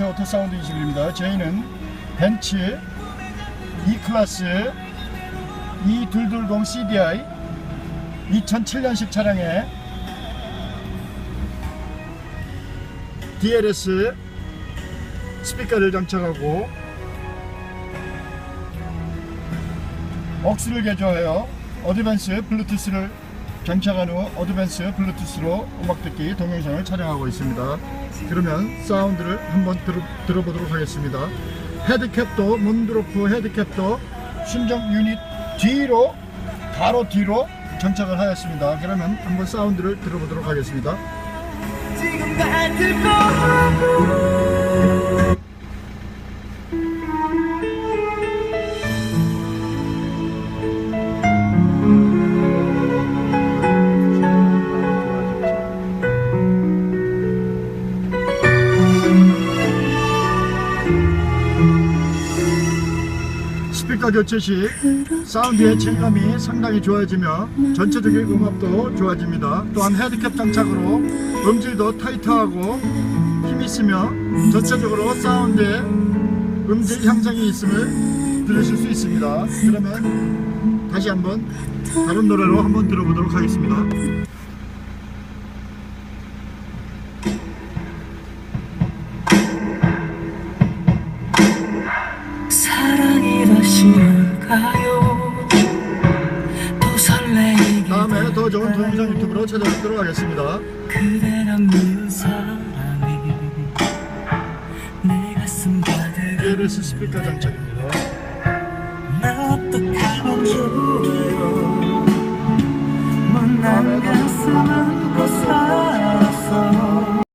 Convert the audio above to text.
안녕하세요. 오토사운드 21입니다. 저희는 벤츠 E클래스 E220 CDI 2007년식 차량에 DLS 스피커를 장착하고 억스를 개조하여 어드밴스 블루투스를 장착한 후 어드밴스 블루투스로 음악 듣기 동영상을 촬영하고 있습니다. 그러면 사운드를 한번 들어, 들어보도록 하겠습니다. 헤드캡도 문드로프 헤드캡도 순정 유닛 뒤로 가로 뒤로 장착을 하였습니다. 그러면 한번 사운드를 들어보도록 하겠습니다. 스피커 교체 시 사운드의 질감이 상당히 좋아지며 전체적인 음압도 좋아집니다. 또한 헤드캡 장착으로 음질도 타이트하고 힘 있으며 전체적으로 사운드에 음질 향상이 있음을 들으실 수 있습니다. 그러면 다시 한번 다른 노래로 한번 들어보도록 하겠습니다. 사랑이라 싫을까요? 다음에 더 좋은 동영상 유튜브로 찾아뵙도록 하겠습니다. 그대란 스피커 장착입니다. 어떡하면 좋아요?